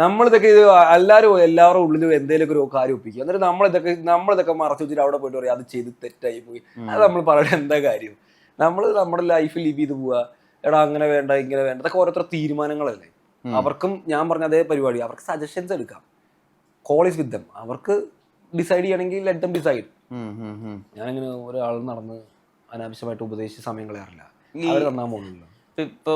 നമ്മളിതൊക്കെ ഇത് എല്ലാവരും എല്ലാവരും ഉള്ളിലും എന്തെങ്കിലും ഒരു കാര്യം ഒപ്പിക്കുക എന്നിട്ട് നമ്മളിതൊക്കെ നമ്മളിതൊക്കെ മറച്ചു വെച്ചിട്ട് അവിടെ പോയിട്ട് പറയും അത് ചെയ്ത് തെറ്റായി പോയി. അത് നമ്മൾ പറയുന്നത് എന്താ കാര്യം? നമ്മൾ നമ്മുടെ ലൈഫ് ലിവ് ചെയ്ത് പോവുക എടാ അങ്ങനെ വേണ്ട ഇങ്ങനെ വേണ്ട. അതൊക്കെ ഓരോരുത്തർ തീരുമാനങ്ങളല്ലേ? അവർക്കും ഞാൻ പറഞ്ഞ അതേ പരിപാടി. അവർക്ക് സജഷൻസ് എടുക്കാം. ഈസ് വിത്ത് ദം അവർക്ക് ഡിസൈഡ് ചെയ്യണമെങ്കിൽ ലെറ്റ് ദം ഡിസൈഡ്. ഞാനിങ്ങനെ ഒരാൾ നടന്ന് അനാവശ്യമായിട്ട് ഉപദേശിച്ച് സമയം കളയാറില്ല. അവർ നന്നാൻ പോകുന്നില്ല ഇപ്പൊ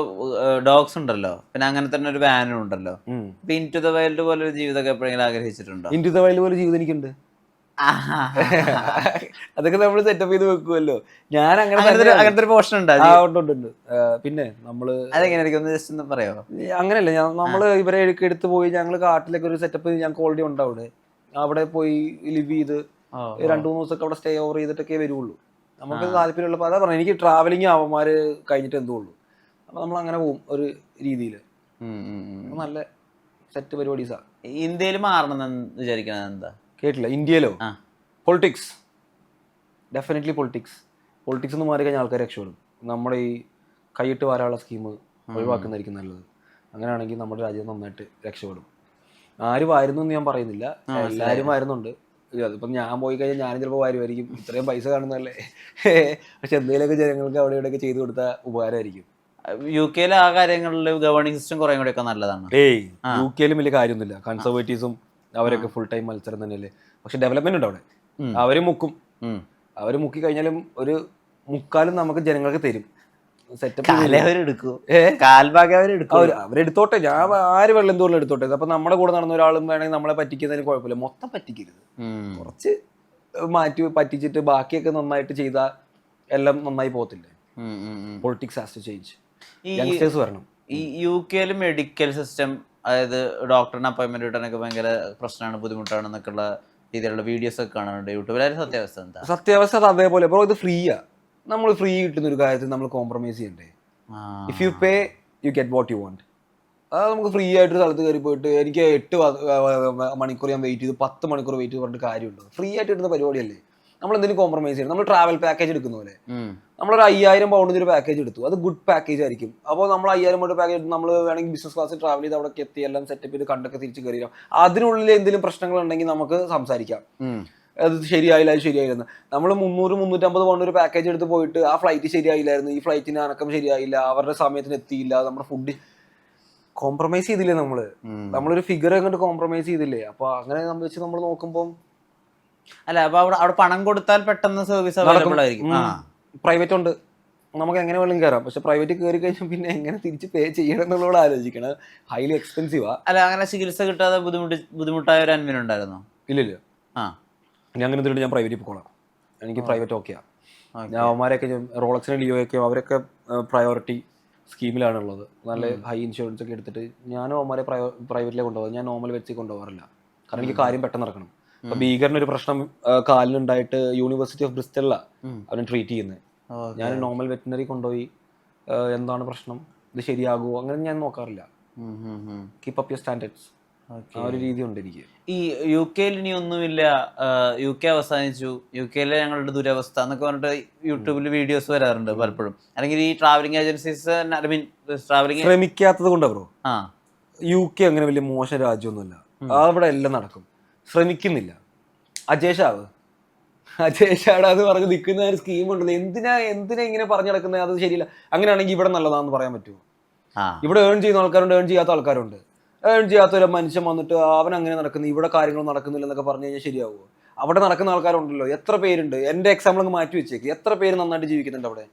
ഡോഗ്സ് ഉണ്ടല്ലോ. പിന്നെ അങ്ങനെ തന്നെ ഒരു വാനും ഉണ്ടല്ലോ. ഇപ്പൊ ഇൻ ടു ദ വൈൽഡ് പോലെ ഒരു ജീവിതമൊക്കെ എപ്പോഴെങ്കിലും ആഗ്രഹിച്ചിട്ടുണ്ടോ? ഇന്റു ദ വൈൽഡ് പോലെ ജീവിതം എനിക്കുണ്ട്. അതൊക്കെ നമ്മൾ സെറ്റപ്പ് ചെയ്ത് വെക്കുമല്ലോ ഞാൻ അങ്ങനെ അങ്ങനത്തെ ഒരു-. പോർഷൻ ഉണ്ട്? ഉണ്ട്, പിന്നെ നമ്മൾ അതെങ്ങനെയായിരിക്കും? ഒന്ന് ജസ്റ്റ് ഒന്ന് പറയോ? അങ്ങനെയല്ല. നമ്മൾ ഇവരെ എടുത്ത് പോയി ഞങ്ങൾ കാട്ടിലൊക്കെ ഒരു സെറ്റപ്പ് ഞങ്ങൾക്ക് ഓൾറെഡി ഉണ്ട് അവിടെ. അവിടെ പോയി ലിവ് ചെയ്ത് രണ്ടു മൂന്ന് ദിവസമൊക്കെ അവിടെ സ്റ്റേ ഓവർ ചെയ്തിട്ടൊക്കെ വരുള്ളൂ. നമുക്ക് താല്പര്യമുള്ളപ്പോൾ അതാ പറഞ്ഞു എനിക്ക് ട്രാവലിംഗ് അവന്മാര് കഴിഞ്ഞിട്ട് എന്തോ ഉള്ളൂ നമ്മൾ അങ്ങനെ പോകും ഒരു രീതിയിൽ. നല്ല സെറ്റ് പരിപാടീസാ. ഇന്ത്യയിൽ മാറണം വിചാരിക്കുന്നത് എന്താ? കേട്ടില്ല. ഇന്ത്യയിലോ. പൊളിറ്റിക്സ് ഡെഫിനറ്റ്ലി പൊളിറ്റിക്സ് പൊളിറ്റിക്സ് എന്ന് മാറി കഴിഞ്ഞാൽ ആൾക്കാർ രക്ഷപ്പെടും. നമ്മുടെ ഈ കൈയിട്ട് വരാനുള്ള സ്കീം ഒഴിവാക്കുന്നതായിരിക്കും നല്ലത്. അങ്ങനെയാണെങ്കിൽ നമ്മുടെ രാജ്യം നന്നായിട്ട് രക്ഷപ്പെടും. ആര് വായിരുന്നു എന്ന് ഞാൻ പറയുന്നില്ല. എല്ലാവരും വാരുന്നുണ്ട് അതിപ്പം ഞാൻ പോയി കഴിഞ്ഞാൽ ഞാൻ ചിലപ്പോൾ വാരുമായിരിക്കും. ഇത്രയും പൈസ കാണുന്നതല്ലേ? പക്ഷെ എന്തെങ്കിലുമൊക്കെ ജനങ്ങൾക്ക് അവിടെ ഇവിടെയൊക്കെ ചെയ്തു കൊടുത്താൽ ഉപകാരമായിരിക്കും. യു കെയിലെ ആ കാര്യങ്ങളിൽ ഗവേണിംഗ് സിസ്റ്റം കുറേ കൂടെ ഒക്കെ നല്ലതാണ്. ഏയ് യു കെയിലും വലിയ കാര്യമൊന്നുമില്ല. കൺസർവേറ്റീവ്സും അവരൊക്കെ ഫുൾ ടൈം മത്സരം തന്നെയല്ലേ? പക്ഷെ ഡെവലപ്മെന്റ് ഉണ്ട് അവിടെ. അവർ മുക്കും. അവർ മുക്കി കഴിഞ്ഞാലും ഒരു മുക്കാലും നമുക്ക് ജനങ്ങൾക്ക് തരും. അവരെടുത്തോട്ടെ ഞാൻ ആര് വെള്ളം തോളിൽ എടുത്തോട്ടെ. അപ്പൊ നമ്മുടെ കൂടെ നടന്ന ഒരാളും വേണമെങ്കിൽ നമ്മളെ പറ്റിക്കുന്നതിന് കുഴപ്പമില്ല. മൊത്തം പറ്റിക്കരുത്. കുറച്ച് മാറ്റി പറ്റിച്ചിട്ട് ബാക്കിയൊക്കെ നന്നായിട്ട് ചെയ്താൽ എല്ലാം നന്നായി പോകത്തില്ലേ. പൊളിറ്റിക്സ് ഹാസ് ടു ചേഞ്ച് ഈ യങ്സ്റ്റേഴ്സ് വരണം. ഈ യു കെയിൽ മെഡിക്കൽ സിസ്റ്റം അതായത് ഡോക്ടറിന് അപ്പോയിന്റ്മെന്റ് കിട്ടാനൊക്കെ ഭയങ്കര പ്രശ്നമാണ് ബുദ്ധിമുട്ടാണ് എന്നൊക്കെയുള്ള രീതിയിലുള്ള വീഡിയോസ് ഒക്കെ കാണാറുണ്ട് യൂട്യൂബിൽ. സത്യാവസ്ഥ എന്താ? സത്യാവസ്ഥ അത് അതേപോലെ. ഇപ്പോൾ ഇത് ഫ്രീയാ നമ്മൾ ഫ്രീ കിട്ടുന്ന ഒരു കാര്യത്തിൽ നമ്മൾ കോംപ്രമൈസ് ചെയ്യണ്ടേ. If you pay you get what you want അത് നമുക്ക് ഫ്രീ ആയിട്ട് സ്ഥലത്ത് കയറി പോയിട്ട് എനിക്ക് എട്ട് മണിക്കൂർ ഞാൻ വെയിറ്റ് ചെയ്ത്. പത്ത് മണിക്കൂർ വെയിറ്റ് ചെയ്ത് പറഞ്ഞിട്ട് കാര്യമുണ്ടോ? ഫ്രീ ആയിട്ട് കിട്ടുന്ന പരിപാടിയല്ലേ? നമ്മൾ എന്തെങ്കിലും കോംപ്രമൈസ് ചെയ്യണം. നമ്മൾ ട്രാവൽ പാക്കേജ് എടുക്കുന്ന പോലെ. നമ്മളൊരു അയ്യായിരം പൗണ്ടിന് ഒരു പാക്കേജ് എടുത്തു. അത് ഗുഡ് പാക്കേജ് ആയിരിക്കും. അപ്പോൾ നമ്മൾ അയ്യായിരം പൗണ്ട് പാക്കേജ് എടുത്ത് നമ്മൾ വേണമെങ്കിൽ ബിസിനസ് ക്ലാസ് ട്രാവൽ ചെയ്ത് അവിടെ എത്തി എല്ലാം സെറ്റപ്പ് ചെയ്ത് കണ്ടൊക്കെ തിരിച്ച് കയറിയാം അതിനുള്ളിൽ എന്തെങ്കിലും പ്രശ്നങ്ങൾ ഉണ്ടെങ്കിൽ നമുക്ക് സംസാരിക്കാം. അത് ശരിയായില്ല അത് ശരിയായിരുന്നു നമ്മൾ മുന്നൂറ് മുന്നൂറ്റമ്പത് പൗണ്ട് ഒരു പാക്കേജ് എടുത്ത് പോയിട്ട് ആ ഫ്ലൈറ്റ് ശരിയായില്ലായിരുന്നു. ഈ ഫ്ലൈറ്റിന് അനക്കം ശരിയായില്ല. അവരുടെ സമയത്തിന് എത്തിയില്ല. നമ്മുടെ ഫുഡ് കോംപ്രമൈസ് ചെയ്തില്ലേ നമ്മൾ. നമ്മളൊരു ഫിഗർ അങ്ങോട്ട് കോംപ്രമൈസ് ചെയ്തില്ലേ? അപ്പൊ അങ്ങനെ വെച്ച് നമ്മൾ നോക്കുമ്പോൾ അല്ല അപ്പൊ അവിടെ അവിടെ പണം കൊടുത്താൽ പെട്ടെന്ന് സർവീസ് അവൈലബിൾ ആയിരിക്കും. ആ. പ്രൈവറ്റ് ഉണ്ട്. നമുക്ക് എങ്ങനെ വേണമെങ്കിലും കയറാം പക്ഷെ പ്രൈവറ്റ് കയറി കഴിഞ്ഞാൽ പിന്നെ എങ്ങനെ തിരിച്ച് പേ ചെയ്യണം എന്നുള്ളത് ആലോചിക്കണം. ഹൈലി എക്സ്പെൻസീവാ അല്ല അങ്ങനെ ചികിത്സ കിട്ടാതെ ബുദ്ധിമുട്ട് ബുദ്ധിമുട്ടായ ഒരു അൻവിൻ ഉണ്ടായിരുന്നോ? ഇല്ലില്ല ആ. ഞാൻ അങ്ങനെ ഞാൻ പ്രൈവറ്റ് പോകണം. എനിക്ക് പ്രൈവറ്റ് ഓക്കെയാ Okay. ഞാൻ അവന്മാരെയൊക്കെ റോളക്സിനും ലിയോയൊക്കെ അവരൊക്കെ പ്രയോറിറ്റി സ്കീമിലാണ് ഉള്ളത് നല്ല ഹൈ ഇൻഷുറൻസ് ഒക്കെ എടുത്തിട്ട് ഞാനും അവന്മാരെ പ്രൈവറ്റിലേക്ക് കൊണ്ടുപോകാം ഞാൻ നോർമൽ വെച്ച് കൊണ്ടുപോകാറില്ല. കാരണം എനിക്ക് കാര്യം പെട്ടെന്ന് നടക്കണം. ഭീകരന് ഒരു പ്രശ്നം കാലിനുണ്ടായിട്ട് യൂണിവേഴ്സിറ്റി ഓഫ് ബ്രിസ്റ്റലിലാണ്. അവനെ ട്രീറ്റ് ചെയ്യുന്നത് ഞാൻ നോർമൽ വെറ്റിനറി കൊണ്ടുപോയി എന്താണ് പ്രശ്നം? ഇത് ശരിയാകുമോ അങ്ങനെ ഞാൻ നോക്കാറില്ല. കീപ്പ് അപ്പ് യുവർ സ്റ്റാൻഡേർഡ്സ് ആ ഒരു രീതി ഉണ്ട് എനിക്ക്. ഈ യു കെയിൽ ഇനി ഒന്നുമില്ല യു കെ അവസാനിച്ചു. യു കെയിലെ ഞങ്ങളുടെ ദുരവസ്ഥ എന്നൊക്കെ പറഞ്ഞിട്ട് യൂട്യൂബിൽ വീഡിയോസ് വരാറുണ്ട് പലപ്പോഴും. അല്ലെങ്കിൽ ഈ travelling agencies I mean travelling ശ്രമിക്കാത്തത് കൊണ്ടാ ബ്രോ? ആ. യു കെ അങ്ങനെ വലിയ മോശം രാജ്യമൊന്നുമല്ല. അവിടെ എല്ലാം നടക്കും. ശ്രമിക്കുന്നില്ല. അജേഷാവ്. ഷാഡ് അത് പറഞ്ഞ് നിൽക്കുന്ന ഒരു സ്കീം ഉണ്ടല്ലോ. എന്തിനാ എന്തിനാ ഇങ്ങനെ പറഞ്ഞു നടക്കുന്നത് അത് ശരിയില്ല. അങ്ങനെയാണെങ്കിൽ ഇവിടെ നല്ലതാണെന്ന് പറയാൻ പറ്റുമോ? ഇവിടെ ഏൺ ചെയ്യുന്ന ആൾക്കാരുണ്ട് ഏൺ ചെയ്യാത്ത ആൾക്കാരുണ്ട്. ഏൺ ചെയ്യാത്ത ഒരു മനുഷ്യൻ വന്നിട്ട് അവൻ അങ്ങനെ നടക്കുന്നു. ഇവിടെ കാര്യങ്ങൾ നടക്കുന്നില്ല എന്നൊക്കെ പറഞ്ഞു കഴിഞ്ഞാൽ ശരിയാവുമോ അവിടെ നടക്കുന്ന ആൾക്കാരുണ്ടല്ലോ. എത്ര പേരുണ്ട്? എന്റെ എക്സാമ്പിൾ അങ്ങ് മാറ്റി വെച്ചേക്ക്. എത്ര പേര് നന്നായിട്ട് ജീവിക്കുന്നുണ്ട് അവിടെ?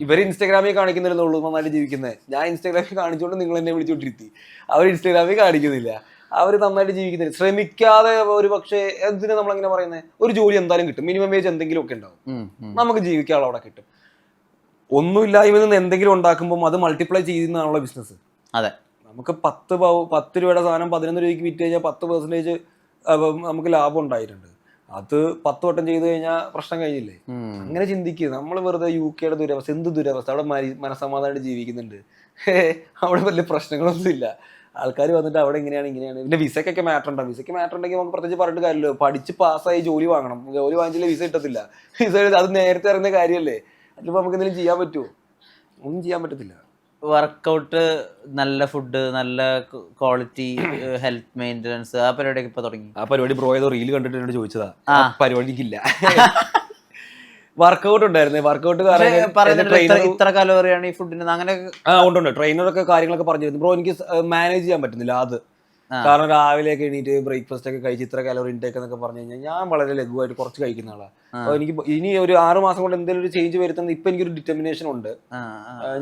ഇവർ ഇൻസ്റ്റാഗ്രാമിൽ കാണിക്കുന്നില്ലെന്നുള്ളൂ നന്നായിട്ട് ജീവിക്കുന്നത് ഞാൻ ഇൻസ്റ്റാഗ്രാമിൽ കാണിച്ചുകൊണ്ട് നിങ്ങൾ എന്നെ വിളിച്ചോണ്ടിരുത്തി. അവർ ഇൻസ്റ്റാഗ്രാമിൽ കാണിക്കുന്നില്ല. അവർ നന്നായിട്ട് ജീവിക്കുന്നില്ല. ശ്രമിക്കാതെ ഒരു പക്ഷേ എന്തിനാ നമ്മൾ അങ്ങനെ പറയുന്നത് ഒരു ജോലി എന്തായാലും കിട്ടും. മിനിമം വേജ് എന്തെങ്കിലും ഒക്കെ ഉണ്ടാവും. നമുക്ക് ജീവിക്കാനുള്ള അവിടെ കിട്ടും. ഒന്നുമില്ലായ്മ നിന്ന് എന്തെങ്കിലും ഉണ്ടാക്കുമ്പോൾ അത് മൾട്ടിപ്ലൈ ചെയ്യുന്നതാണല്ലോ ബിസിനസ് അതെ. നമുക്ക് പത്ത് പത്ത് രൂപയുടെ സാധനം പതിനൊന്ന് രൂപയ്ക്ക് വിറ്റ് കഴിഞ്ഞാൽ പത്ത് പെർസെന്റേജ് നമുക്ക് ലാഭം ഉണ്ടായിട്ടുണ്ട്. അത് പത്ത് വട്ടം ചെയ്ത് കഴിഞ്ഞാൽ പ്രശ്നം കഴിഞ്ഞില്ലേ? അങ്ങനെ ചിന്തിക്കുക നമ്മൾ വെറുതെ യു കെയുടെ ദുരവസ്ഥ എന്ത് ദുരവസ്ഥ? അവിടെ മനസമാധാനമായിട്ട് ജീവിക്കുന്നുണ്ട്. അവിടെ വലിയ പ്രശ്നങ്ങളൊന്നും ഇല്ല ആൾക്കാർ വന്നിട്ട് അവിടെ ഇങ്ങനെയാണ് ഇങ്ങനെയാണ്. പിന്നെ വിസയ്ക്കൊക്കെ മാറ്റർ ഉണ്ടാവും വിസയ്ക്ക് മാറ്റർ ഉണ്ടെങ്കിൽ നമുക്ക് പ്രത്യേകിച്ച് പറഞ്ഞിട്ട് കാര്യമില്ല. പഠിച്ച് പാസ്സായി ജോലി വാങ്ങണം. ജോലി വാങ്ങിച്ചില്ല വിസ കിട്ടത്തില്ല. വിസ അത് നേരത്തെ അറിയുന്ന കാര്യമല്ലേ? അതിപ്പോൾ നമുക്ക് എന്തെങ്കിലും ചെയ്യാൻ പറ്റുമോ ഒന്നും ചെയ്യാൻ പറ്റത്തില്ല. വർക്കൗട്ട് നല്ല ഫുഡ് നല്ല ക്വാളിറ്റി ഹെൽത്ത് മെയിന്റനൻസ് ആ പരിപാടിയൊക്കെ ഇപ്പൊ തുടങ്ങി. ആ പരിപാടി ബ്രോ ഏതോ റീൽ കണ്ടിട്ട് എന്നോട് ചോദിച്ചതാ. ആ പരിപാടിക്കില്ല. വർക്കൗട്ട് ഉണ്ടായിരുന്നു. വർക്കൗട്ട് ഇത്ര- കലോറിയാണ് ഈ ഫുഡിന് അങ്ങനെ ആ ഉണ്ട് ഉണ്ട് ട്രെയിനറൊക്കെ കാര്യങ്ങളൊക്കെ പറഞ്ഞിരുന്നു. ബ്രോ എനിക്ക് മാനേജ് ചെയ്യാൻ പറ്റുന്നില്ല അത്. കാരണം രാവിലെ ഒക്കെ എണീറ്റ് ബ്രേക്ക്ഫാസ്റ്റ് ഒക്കെ കഴിച്ച് ഇത്ര കലോറി ഇൻടേക്ക് എന്നൊക്കെ പറഞ്ഞു കഴിഞ്ഞാൽ ഞാൻ വളരെ ലഘുവായിട്ട് കുറച്ച് കഴിക്കുന്ന ആളാണ് അപ്പൊ എനിക്ക് ഇനി ഒരു ആറ് മാസം കൊണ്ട് എന്തെങ്കിലും ഒരു ചേഞ്ച് വരുത്തുന്നത് ഇപ്പൊ എനിക്കൊരു ഡിറ്റർമിനേഷൻ ഉണ്ട്.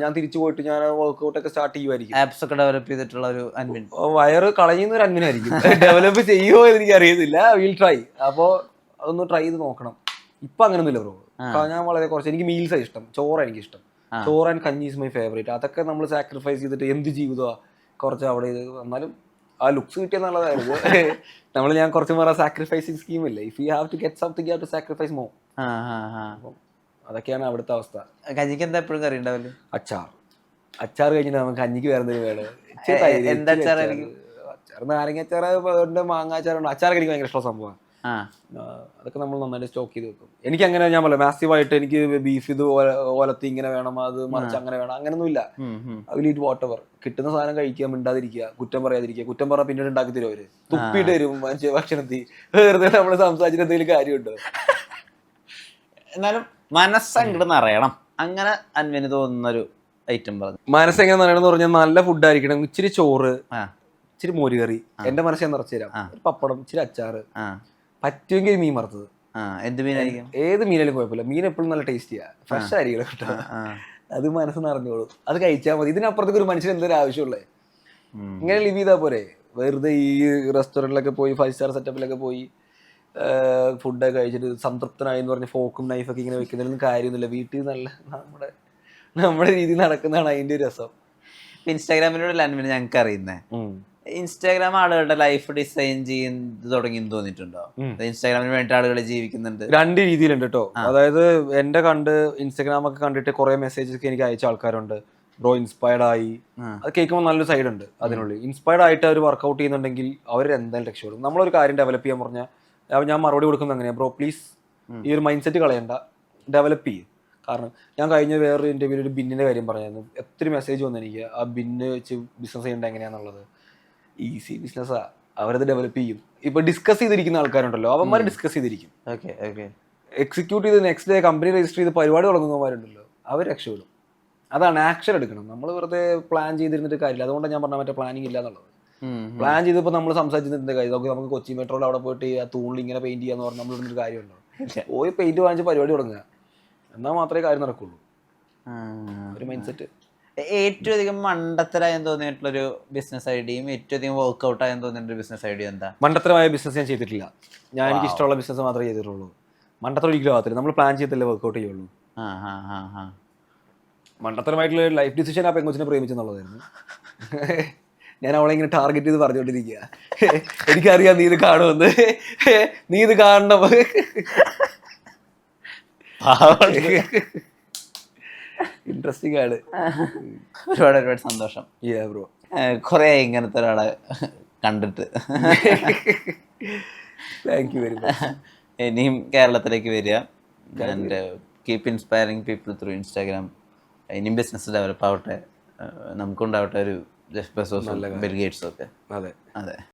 ഞാൻ തിരിച്ചു പോയിട്ട് ഞാൻ വർക്ക്ഔട്ട് ഒക്കെ സ്റ്റാർട്ട് ചെയ്യുമായിരിക്കും ആപ്സ് ഒക്കെ ഡെവലപ്പ് ചെയ്തിട്ടുള്ള ഒരു അൻവിൻ വയറ് കളയുന്ന ഒരു ആയിരിക്കും. ഡെവലപ്പ് ചെയ്യുമോ എന്ന് എനിക്ക് അറിയത്തില്ല വിൽ ട്രൈ അപ്പോൾ അതൊന്ന് ട്രൈ ചെയ്ത് നോക്കണം. ഇപ്പൊ അങ്ങനൊന്നുമില്ല ബ്രോ. ഞാൻ വളരെ കുറച്ച് എനിക്ക് മീൽസ് ഇഷ്ടം. ചോറ് എനിക്ക് ഇഷ്ടം. ചോറ് ആൻഡ് കഞ്ഞി ഇസ് മൈ ഫേവറേറ്റ്. അതൊക്കെ നമ്മൾ സാക്രിഫൈസ് ചെയ്തിട്ട് എന്ത് ജീവിതമാണ് കുറച്ച് അവിടെ ഇത് എന്നാലും ആ ലുക്സ് കിട്ടിയ നല്ലതായിരുന്നു. നമ്മൾ ഞാൻ കുറച്ച് വേറെ സാക്രിഫൈസിങ് സ്കീം ഇല്ല? If you have to get something have to sacrifice more അതൊക്കെയാണ് അവിടുത്തെ അവസ്ഥ. കഞ്ഞിക്ക് എന്താ എപ്പോഴും കറി ഉണ്ടാവില്ല അച്ചാർ. അച്ചാർ കഴിഞ്ഞിട്ട് നമുക്ക് കഞ്ഞിക്ക് വേറെ എന്തെങ്കിലും വേണം. എന്താ അച്ചാർ? അച്ചാർ നാരങ്ങ അച്ചാർ ഉണ്ട് മാങ്ങ അച്ചാറുണ്ട്. അച്ചാർ എനിക്ക് ഭയങ്കര ഇഷ്ടമുള്ള സംഭവമാണ് അതൊക്കെ നമ്മൾ നന്നായിട്ട് സ്റ്റോക്ക് ചെയ്ത് വെക്കും. എനിക്ക് അങ്ങനെ ഞാൻ പറയാം മാസീവായിട്ട് എനിക്ക് ബീഫ് ഇത് ഓലത്തി ഇങ്ങനെ വേണം അത് മറിച്ച് അങ്ങനെ വേണം അങ്ങനൊന്നും ഇല്ല ഈറ്റ് വാട്ട് എവർ കിട്ടുന്ന സാധനം കഴിക്കുക മിണ്ടാതിരിക്കുക കുറ്റം പറയാതിരിക്കുക. കുറ്റം പറഞ്ഞാൽ പിന്നീട് ഉണ്ടാക്കി തരും അവർ? തുപ്പിട്ട് തരും ഭക്ഷണത്തിൽ. വെറുതെ നമ്മൾ സംസാരിച്ചിട്ട് എന്തെങ്കിലും കാര്യമുണ്ടോ? എന്നാലും മനസ്സങ്ങോട്ട് നിറയണം. അങ്ങനെ അന്വന് തോന്നുന്നൊരു ഐറ്റം പറഞ്ഞു. മനസ്സെങ്ങനെ അറിയണമെന്ന് പറഞ്ഞാൽ നല്ല ഫുഡ് ആയിരിക്കണം. ഇച്ചിരി ചോറ് ഇച്ചിരി മോരുകറി. എന്റെ മനസ്സ് നിറച്ചു തരാം. പപ്പടം ഇച്ചിരി അച്ചാറ്. പറ്റുമെങ്കിൽ മീൻ വറുത്തത്. ആ എന്ത് മീനായിരിക്കും? ഏത് മീനായാലും കുഴപ്പമില്ല. മീൻ എപ്പോഴും നല്ല ടേസ്റ്റിയാ. ഫ്രഷ് ആയിരിക്കും കേട്ടോ. അത് മനസ്സ് നിറഞ്ഞോളൂ അത് കഴിച്ചാൽ മതി. ഇതിനപ്പുറത്തേക്ക് ഒരു മനുഷ്യന് എന്തൊരു ആവശ്യമുള്ളേ? ഇങ്ങനെ ലിവ് ചെയ്താൽ പോരെ. വെറുതെ ഈ റെസ്റ്റോറന്റിലൊക്കെ പോയി ഫൈവ് സ്റ്റാർ സെറ്റപ്പിലൊക്കെ പോയി ഫുഡൊക്കെ കഴിച്ചിട്ട് സംതൃപ്തനായി എന്ന് പറഞ്ഞ് ഫോക്കും നൈഫൊക്കെ ഇങ്ങനെ വെക്കുന്നതിലൊന്നും കാര്യമൊന്നുമില്ല. വീട്ടിൽ നല്ല നമ്മുടെ നമ്മുടെ രീതി നടക്കുന്നതാണ് അതിന്റെ ഒരു രസം. ഇൻസ്റ്റാഗ്രാമിലൂടെ ലാൻഡ് ഞങ്ങൾക്ക് അറിയുന്നേ ഇൻസ്റ്റാഗ്രാം ആളുകളുടെ ലൈഫ് ഡിസൈൻ ചെയ്യുന്നത് തുടങ്ങി തോന്നിയിട്ടുണ്ടോ? ഇൻസ്റ്റാഗ്രാമിന് വേണ്ടി ആളുകൾ ജീവിക്കുന്നുണ്ട്. രണ്ട് രീതിയിലുണ്ട് കേട്ടോ അതായത് എന്റെ കണ്ട് ഇൻസ്റ്റാഗ്രാം ഒക്കെ കണ്ടിട്ട് കുറെ മെസ്സേജസ് ഒക്കെ എനിക്ക് അയച്ച ആൾക്കാരുണ്ട്. ബ്രോ ഇൻസ്പയർഡ് ആയി. അത് കേൾക്കുമ്പോൾ നല്ലൊരു സൈഡ് ഉണ്ട് അതിനുള്ളിൽ. ഇൻസ്പയർഡ് ആയിട്ട് അവർ വർക്കൗട്ട് ചെയ്യുന്നുണ്ടെങ്കിൽ അവർ എന്തായാലും രക്ഷപ്പെടും. നമ്മളൊരു കാര്യം ഡെവലപ്പ് ചെയ്യാൻ പറഞ്ഞാൽ ഞാൻ മറുപടി കൊടുക്കുന്നത് എങ്ങനെയാ? ബ്രോ പ്ലീസ് ഈ ഒരു മൈൻഡ് സെറ്റ് കളയണ്ട. ഡെവലപ്പ് ചെയ്യും. കാരണം ഞാൻ കഴിഞ്ഞ വേറൊരു ഇന്റർവ്യൂവിൽ ഒരു ബിന്നിന്റെ കാര്യം പറഞ്ഞായിരുന്നു. എത്ര മെസ്സേജ് വന്നു എനിക്ക്. ആ ബിന്ന് വെച്ച് ബിസിനസ് ചെയ്യേണ്ട എങ്ങനെയാന്നുള്ളത്. ഈസി ബിസിനസ്സാ അവരത് ഡെവലപ്പ് ചെയ്യും. ഇപ്പൊ ഡിസ്കസ് ചെയ്തിരിക്കുന്ന ആൾക്കാരുണ്ടല്ലോ അവന്മാർ ഡിസ്കസ് ചെയ്തിരിക്കും. എക്സിക്യൂട്ട് ചെയ്ത് നെക്സ്റ്റ് ഡേ കമ്പനി രജിസ്റ്റർ ചെയ്ത് പരിപാടി തുടങ്ങുന്നവരുണ്ടല്ലോ അവർ രക്ഷപ്പെടും. അതാണ് ആക്ഷൻ എടുക്കണം. നമ്മൾ വെറുതെ പ്ലാൻ ചെയ്തിരുന്നിട്ട് കാര്യമില്ല. അതുകൊണ്ടാണ് ഞാൻ പറഞ്ഞ മറ്റേ പ്ലാനിങ് ഇല്ല എന്നുള്ളത് പ്ലാൻ ചെയ്തപ്പോൾ നമ്മൾ സംസാരിച്ചിരുന്ന കാര്യം? നോക്കി നമുക്ക് കൊച്ചി മെട്രോയിൽ അവിടെ പോയിട്ട് ആ തൂണിൽ ഇങ്ങനെ പെയിന്റ് ചെയ്യാന്ന് പറഞ്ഞാൽ നമ്മൾ ഒരു കാര്യമുണ്ടോ? പോയി പെയിന്റ് വാങ്ങിച്ച് പരിപാടി തുടങ്ങുക. എന്നാൽ മാത്രമേ കാര്യം നടക്കുള്ളൂ. ഒരു മൈൻഡ് സെറ്റ് ഏറ്റവും അധികം മണ്ടത്തരായി തോന്നിയിട്ടുള്ള ഒരു ബിസിനസ് ഐഡിയയും ഏറ്റവും അധികം വർക്ക്ഔട്ട് ആയെന്ന് തോന്നിയിട്ടുള്ള ബിസിനസ് ഐഡിയ എന്താ? മണ്ടത്തരമായ ബിസിനസ് ഞാൻ ചെയ്തിട്ടില്ല. ഞാൻ എനിക്ക് ഇഷ്ടമുള്ള ബിസിനസ് മാത്രമേ ചെയ്തിട്ടുള്ളൂ. മണ്ടത്തരം ഒരിക്കലും ആകത്തില്ല നമ്മൾ പ്ലാൻ ചെയ്തില്ലേ വർക്ക്ഔട്ട് ചെയ്യുള്ളൂ. മണ്ടത്തരമായിട്ടുള്ള ലൈഫ് ഡിസിഷൻ ആ. പെങ്കൊച്ചിനെ പ്രേമിച്ചെന്നുള്ളതായിരുന്നു. ഞാൻ അവളെ ഇങ്ങനെ ടാർഗറ്റ് ചെയ്ത് പറഞ്ഞുകൊണ്ടിരിക്കുക. എനിക്കറിയാം നീ ഇത് കാണുമെന്ന്. നീ ഇത് കാണണം. ഇൻട്രസ്റ്റിംഗ് ആണ്. ഒരുപാട് ഒരുപാട് സന്തോഷം. ബ്രോ കുറേ ഇങ്ങനത്തെ ഒരാളെ കണ്ടിട്ട്. താങ്ക് യു വെരി മച്ച് ഇനിയും കേരളത്തിലേക്ക് വരിക. And keep inspiring people through Instagram ഇനിയും ബിസിനസ് ഡെവലപ്പ് ആവട്ടെ. നമുക്കുണ്ടാവട്ടെ ഒരു ജെഫ് ബെസോസും ബിൽ ഗേറ്റ്സും ഒക്കെ. അതെ. അതെ.